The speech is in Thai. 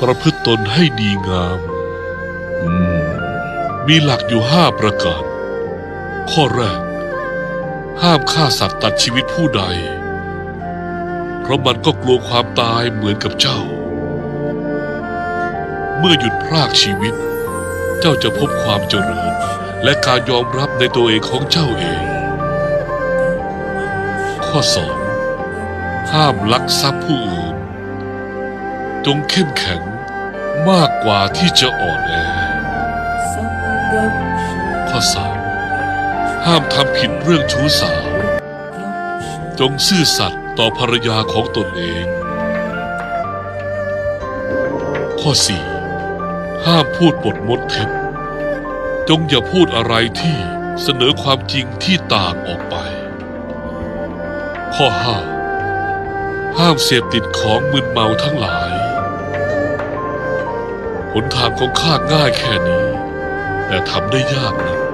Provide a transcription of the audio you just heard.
ประพฤติตนให้ดีงามมมีหลักอยู่ห้าประการ ข้อแรก ห้ามฆ่าสัตว์ตัดชีวิตผู้ใด เพราะมันก็กลัวความตายเหมือนกับเจ้า เมื่อหยุดพรากชีวิต เจ้าจะพบความเจริญ และการยอมรับในตัวเองของเจ้าเอง ข้อสองห้ามลักทรัพย์ผู้อื่น จงเข้มแข็งมากกว่าที่จะอ่อนแอข้อสามห้ามทำผิดเรื่องชู้สาว จงซื่อสัตย์ต่อภรรยาของตนเอง ข้อสี่ห้ามพูดบทมดเท็จจงอย่าพูดอะไรที่เสนอความจริงที่ต่างออกไป ข้อห้าห้ามเสพติดของมึนเมาทั้งหลาย นทางของข้าง่ายแค่นี้ แต่ทำได้ยากนะ